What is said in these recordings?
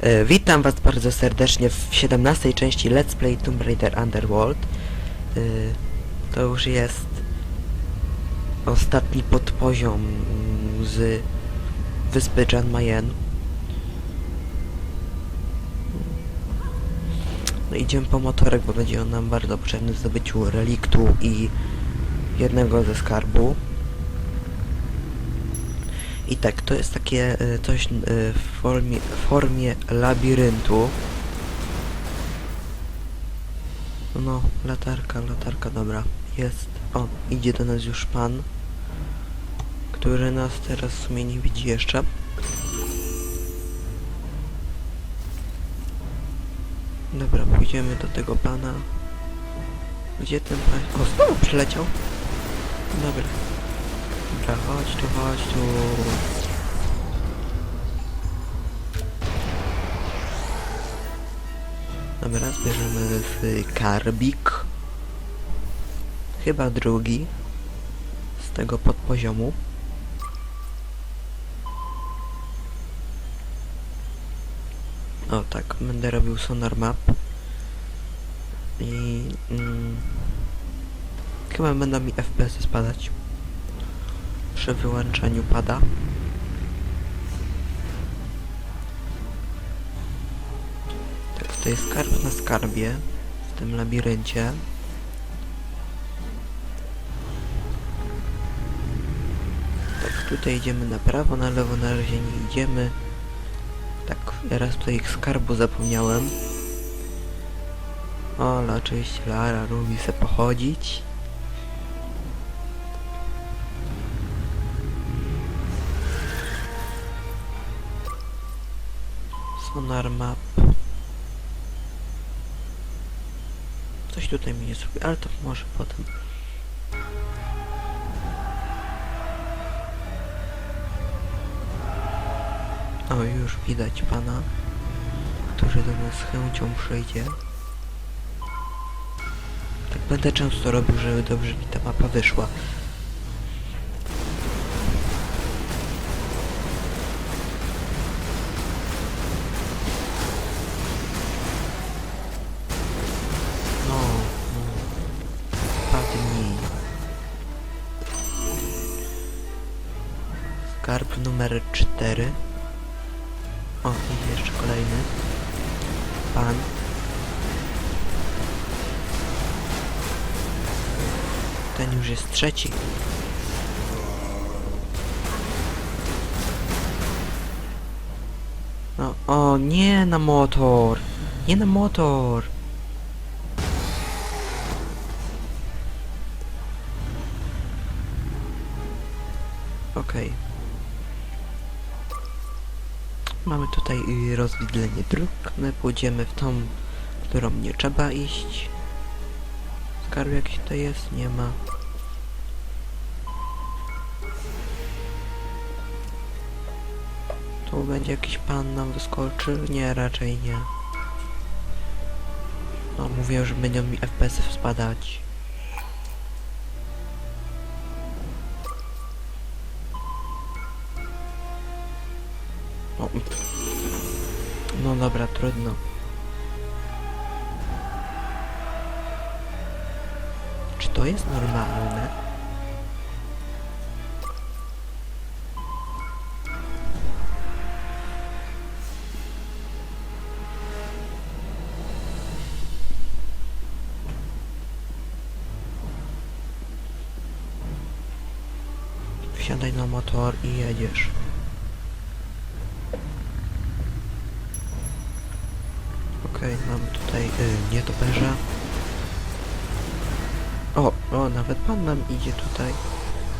E, Witam was bardzo serdecznie w 17 części Let's Play Tomb Raider Underworld. E, To już jest ostatni podpoziom z wyspy Jan Mayen. No idziemy po motorek, bo będzie on nam bardzo potrzebny w zdobyciu reliktu i jednego ze skarbu. I tak, to jest takie y, coś y, w formie, formie labiryntu. No, latarka, latarka, dobra. Jest. O, idzie do nas już pan, który nas teraz w sumie nie widzi jeszcze. Dobra, pójdziemy do tego pana. Gdzie ten pan? O, znowu przyleciał. Dobra. Dobra, chodź tu, chodź tu. Dobra, zbierzemy w karbik. Chyba drugi. Z tego podpoziomu. O tak, będę robił sonar map. I... Mm, chyba będą mi FPS spadać przy wyłączeniu pada. Tak, jest skarb na skarbie w tym labiryncie. Tak, tutaj idziemy na prawo, na lewo na razie nie idziemy. Tak, teraz tutaj ich skarbu zapomniałem. Ale oczywiście Lara lubi se pochodzić. Sonar map. Coś tutaj mi nie zrobi, ale to może potem. O, już widać pana, który do nas z chęcią przyjdzie. Tak będę często robił, żeby dobrze mi ta mapa wyszła. Skarb numer 4. O, i jeszcze kolejny. Pan. Ten już jest trzeci. No, o, nie na motor. Nie na motor. Okej. Mamy tutaj y, rozwidlenie dróg. My pójdziemy w tą, którą nie trzeba iść. Skarb jakiś to jest? Nie ma. Tu będzie jakiś pan nam wyskoczy? Nie, raczej nie. No, mówię, że będą mi FPS spadać. No dobra, trudno. Czy to jest normalne? Wsiadaj na motor i jedziesz. Okej, mam tutaj y, nietoperza. O, o, nawet pan nam idzie tutaj.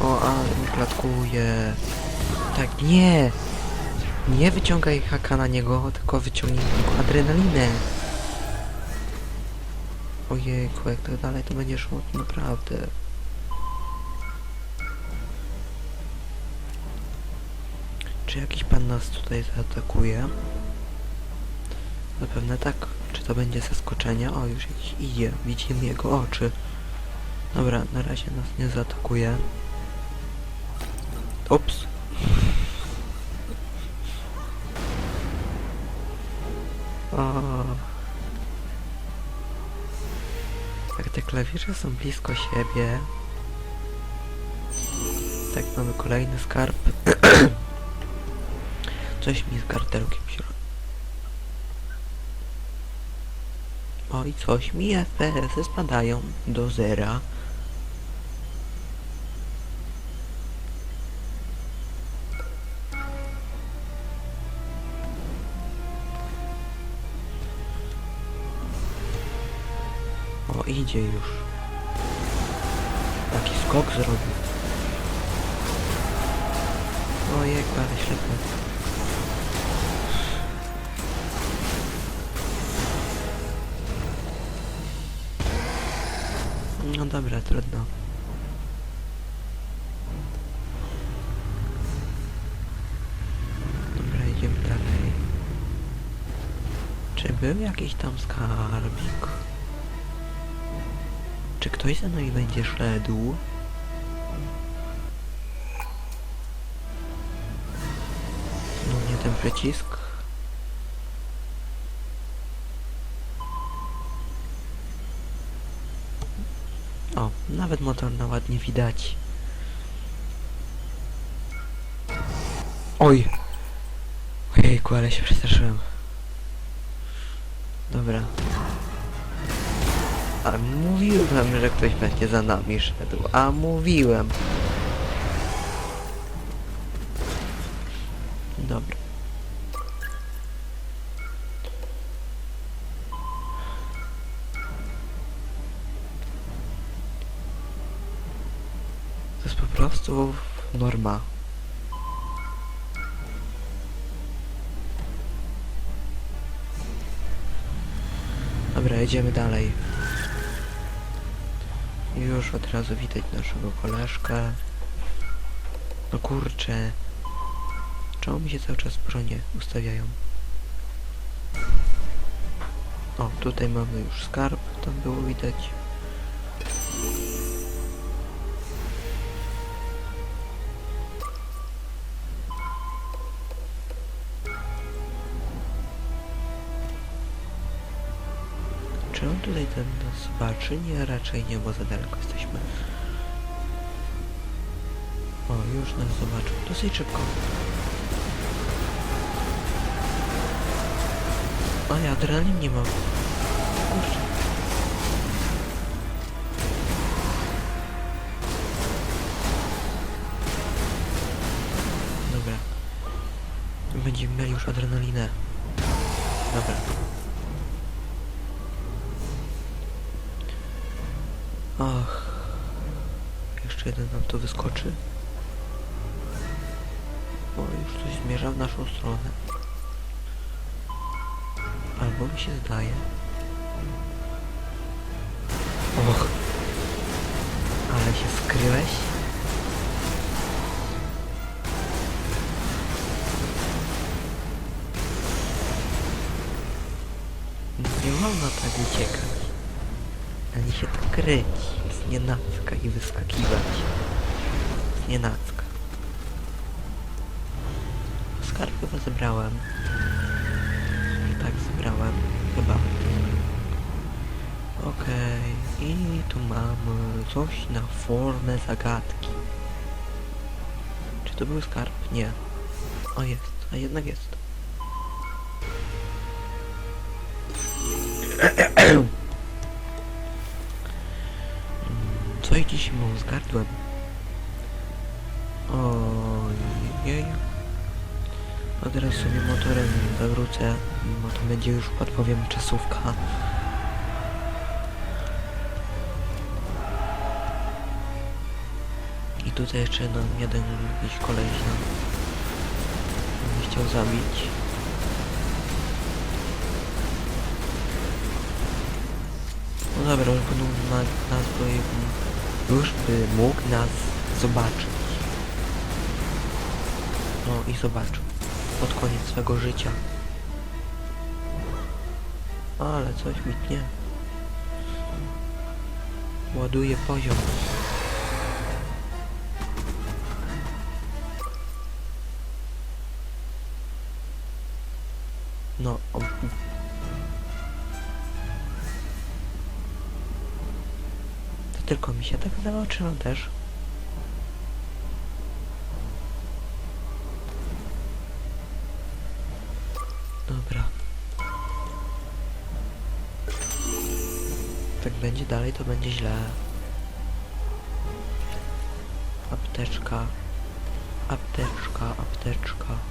O, ale mi klatkuje. Tak, nie! Nie wyciągaj haka na niego, tylko wyciągnij niego adrenalinę. Ojejku, jak tak dalej to będzie szło, naprawdę. Czy jakiś pan nas tutaj zaatakuje? Zapewne tak. Czy to będzie zaskoczenie? O, już jakiś idzie. Widzimy jego oczy. Dobra, na razie nas nie zaatakuje. Ups. O. Jak te klawisze są blisko siebie. Tak, mamy kolejny skarb. Coś mi z gardełkiem się robi. O i coś mi FPS-y spadają do zera. O, idzie już. Taki skok zrobił. Ojej, ale ślepy. No dobra, trudno. Dobra, idziemy dalej. Czy był jakiś tam skarbik? Czy ktoś za nami będzie szedł? No nie ten przycisk. O, nawet motor na ładnie widać. Oj! Ojejku, ale się przestraszyłem. Dobra. A mówiłem, że ktoś będzie za nami szedł. A mówiłem. Po prostu norma. Dobra, jedziemy dalej. Już od razu widać naszego koleżkę. No kurczę. Czemu mi się cały czas bronie ustawiają? O, tutaj mamy już skarb, tam było widać. Czy on tutaj ten nas zobaczy? Nie, raczej nie, bo za daleko jesteśmy. O, już nas zobaczył. Dosyć szybko. Ja adrenalin nie mam. Kurczę. Ach. Jeszcze jeden nam tu wyskoczy. O, już coś zmierza w naszą stronę. Albo mi się zdaje. Och. Ale się skryłeś? Nie wolno tak uciekać. Ani się tak kryć. Z nienacka i wyskakiwać. Z nienacka. Skarb chyba zebrałem. Tak, zebrałem. Chyba. Okej. I tu mamy coś na formę zagadki. Czy to był skarb? Nie. O jest, a jednak jest. dziś mu z gardłem. Ojej. A teraz sobie motorem zawrócę, bo to będzie już podpowiem czasówka. I tutaj jeszcze no, jeden jakiś koleś no, mnie chciał zabić. No dobra, już będą na, nas już by mógł nas zobaczyć. No i zobaczył. Pod koniec swego życia. Ale coś mi tnie. Ładuje poziom. No, tylko mi się tak wydawało, czy on też? Dobra. Tak będzie dalej, to będzie źle. Apteczka. Apteczka, apteczka.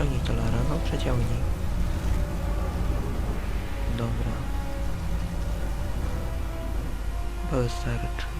Przeciągnij to Lara, no przeciągnij. Dobra. Wystarczy.